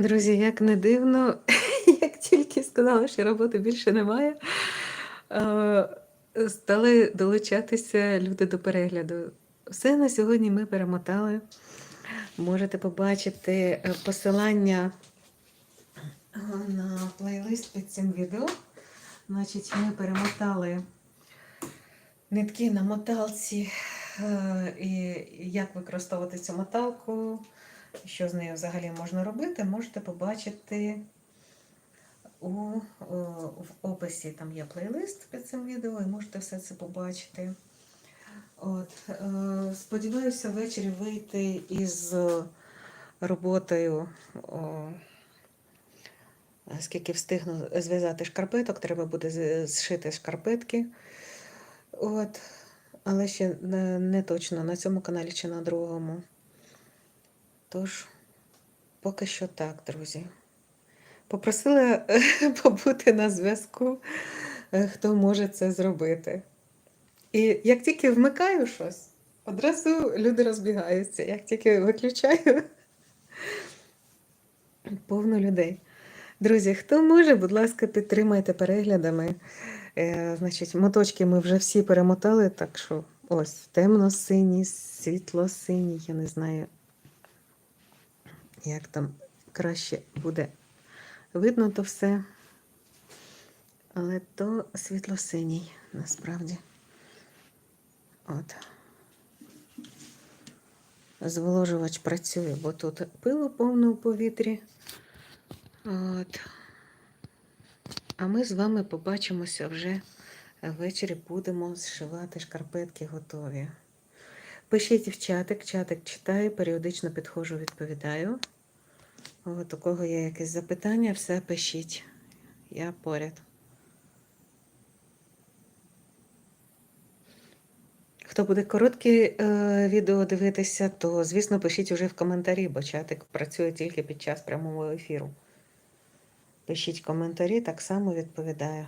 Друзі, як не дивно, як тільки сказала, що роботи більше немає, е, стали долучатися люди до перегляду. Все на сьогодні ми перемотали. Можете побачити е, посилання е, на плейлист під цим відео. Значить, ми перемотали нитки на моталці і як використовувати цю моталку, що з нею взагалі можна робити, можете побачити у, о, в описі. Там є плейлист під цим відео, і можете все це побачити. От, е, сподіваюся, ввечері вийти із роботою. Скільки встигну зв'язати шкарпеток, треба буде зшити шкарпетки. От. Але ще не точно на цьому каналі чи на другому. Тож, поки що так, друзі. Попросила побути на зв'язку, е, хто може це зробити. І як тільки вмикаю щось, одразу люди розбігаються. Як тільки виключаю, повно людей. Друзі, хто може, будь ласка, підтримайте переглядами. Е, значить, моточки ми вже всі перемотали, так що ось темно-синій, світло-синій, я не знаю, як там краще буде видно то все. Але то світло-синій насправді. От. Зволожувач працює, бо тут пило повно у повітрі. От. А ми з вами побачимося вже ввечері будемо зшивати шкарпетки готові. Пишіть в чатик, чатик читаю, періодично підходжу, відповідаю. От у кого є якесь запитання, все пишіть. Я поряд. Хто буде короткі е, відео дивитися, то, звісно, пишіть уже в коментарі, бо чатик працює тільки під час прямого ефіру. Пишіть коментарі, так само відповідаю.